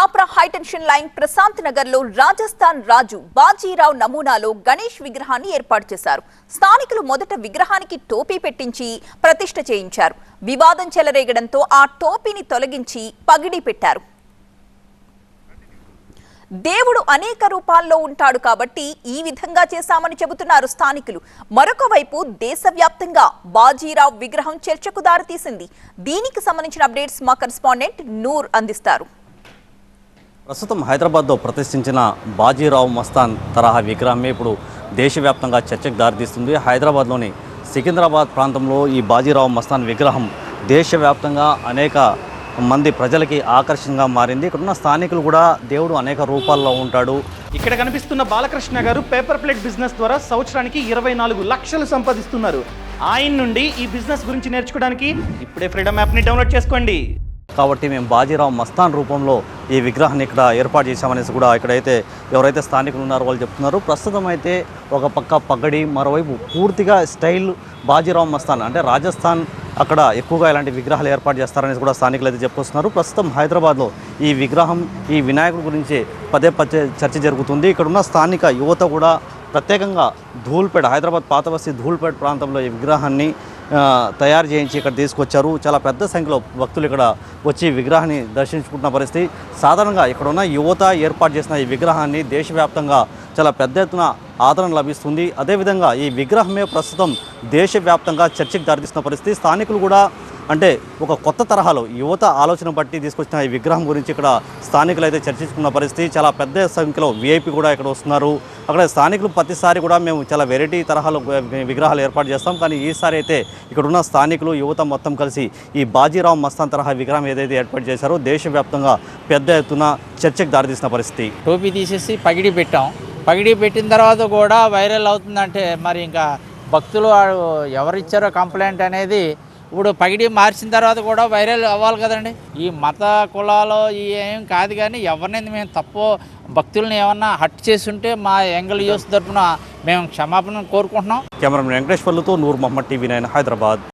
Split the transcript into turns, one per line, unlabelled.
Kapra high tension line Prashanth నగర్లో రాజస్థాన్ రాజు బాజీరావు నమూనాలో గణేష్ విగ్రహాన్ని ఏర్పాటు చేశారు. స్థానికులు మొదట విగ్రహానికి టోపీ పెట్టించి ప్రతిష్ఠ చేయించారు. వివాదం చెలరేగడంతో ఆ టోపీని తొలగించి పగిడి పెట్టారు. దేవుడు అనేక రూపాల్లో ఉంటాడు కాబట్టి ఈ విధంగా చేశామని చెబుతున్నారు స్థానికులు. మరొక వైపు దేశవ్యాప్తంగా బాజీరావ్ విగ్రహం చర్చకు దారితీసింది. దీనికి సంబంధించిన అప్డేట్స్ మా కరెస్పాండెంట్ నూర్ అందిస్తారు.
ప్రస్తుతం హైదరాబాద్లో ప్రతిష్ఠించిన బాజీరావు మస్తాన్ తరహా విగ్రహమే ఇప్పుడు దేశవ్యాప్తంగా చర్చకు దారితీస్తుంది. హైదరాబాద్లోని సికింద్రాబాద్ ప్రాంతంలో ఈ బాజీరావు మస్తాన్ విగ్రహం దేశవ్యాప్తంగా అనేక మంది ప్రజలకి ఆకర్షణగా మారింది. ఇక్కడున్న స్థానికులు కూడా దేవుడు అనేక రూపాల్లో ఉంటాడు.
ఇక్కడ కనిపిస్తున్న బాలకృష్ణ గారు పేపర్ ప్లేట్ బిజినెస్ ద్వారా సంవత్సరానికి ఇరవై నాలుగు లక్షలు సంపాదిస్తున్నారు. ఆయన నుండి ఈ బిజినెస్ గురించి నేర్చుకోవడానికి ఇప్పుడే ఫ్రీడమ్ యాప్ని డౌన్లోడ్ చేసుకోండి.
కాబట్టి మేము బాజీరావు మస్తాన్ రూపంలో ఈ విగ్రహాన్ని ఇక్కడ ఏర్పాటు చేశామనేసి కూడా ఇక్కడైతే ఎవరైతే స్థానికులు ఉన్నారో వాళ్ళు చెప్తున్నారు. ప్రస్తుతం అయితే ఒక పక్క పగడి మరోవైపు పూర్తిగా స్టైల్ బాజీరావు మస్తాన్ అంటే రాజస్థాన్ అక్కడ ఎక్కువగా ఇలాంటి విగ్రహాలు ఏర్పాటు చేస్తారనేసి కూడా స్థానికులు అయితే చెప్పుకొస్తున్నారు. ప్రస్తుతం హైదరాబాద్లో ఈ విగ్రహం ఈ వినాయకుడి గురించి పదే పదే చర్చ జరుగుతుంది. ఇక్కడున్న స్థానిక యువత కూడా ప్రత్యేకంగా ధూల్పేట హైదరాబాద్ పాతవస్తి ధూల్పేట ప్రాంతంలో ఈ విగ్రహాన్ని తయారు చేయించి ఇక్కడ తీసుకొచ్చారు. చాలా పెద్ద సంఖ్యలో భక్తులు ఇక్కడ వచ్చి విగ్రహాన్ని దర్శించుకుంటున్న పరిస్థితి. సాధారణంగా ఇక్కడ ఉన్న యువత ఏర్పాటు చేసిన ఈ విగ్రహాన్ని దేశవ్యాప్తంగా చాలా పెద్ద ఎత్తున ఆదరణ లభిస్తుంది. అదేవిధంగా ఈ విగ్రహమే ప్రస్తుతం దేశవ్యాప్తంగా చర్చకు దారితీస్తున్న పరిస్థితి. స్థానికులు కూడా అంటే ఒక కొత్త తరహాలో యువత ఆలోచన బట్టి తీసుకొచ్చిన ఈ విగ్రహం గురించి ఇక్కడ స్థానికులు అయితే చర్చించుకున్న పరిస్థితి. చాలా పెద్ద సంఖ్యలో వీఐపీ కూడా ఇక్కడ వస్తున్నారు. అక్కడ స్థానికులు ప్రతిసారి కూడా మేము చాలా వెరైటీ తరహాలో విగ్రహాలు ఏర్పాటు చేస్తాం. కానీ ఈసారి అయితే ఇక్కడ ఉన్న స్థానికులు యువత మొత్తం కలిసి ఈ బాజీరావు మస్తాన్ తరహా విగ్రహం ఏదైతే ఏర్పాటు చేశారో దేశవ్యాప్తంగా పెద్ద ఎత్తున చర్చకు దారితీసిన పరిస్థితి.
టోపీ తీసేసి పగిడి పెట్టాం. పగిడి పెట్టిన తర్వాత కూడా వైరల్ అవుతుందంటే మరి ఇంకా భక్తులు ఎవరిచ్చారో కంప్లైంట్ అనేది ఇప్పుడు పగిడి మార్చిన తర్వాత కూడా వైరల్ అవ్వాలి కదండి. ఈ మత కులాలు ఏం కాదు కానీ ఎవరినైనా మేము తప్పు భక్తుల్ని ఏమన్నా హట్ చేస్తుంటే మా ఎంగల్ యూస్ తరఫున మేము క్షమాపణ కోరుకుంటున్నాం.
కెమెరామెన్ వెంకటేశ్వర్లతో నూరు మహమ్మద్ టీవీ నైన్ హైదరాబాద్.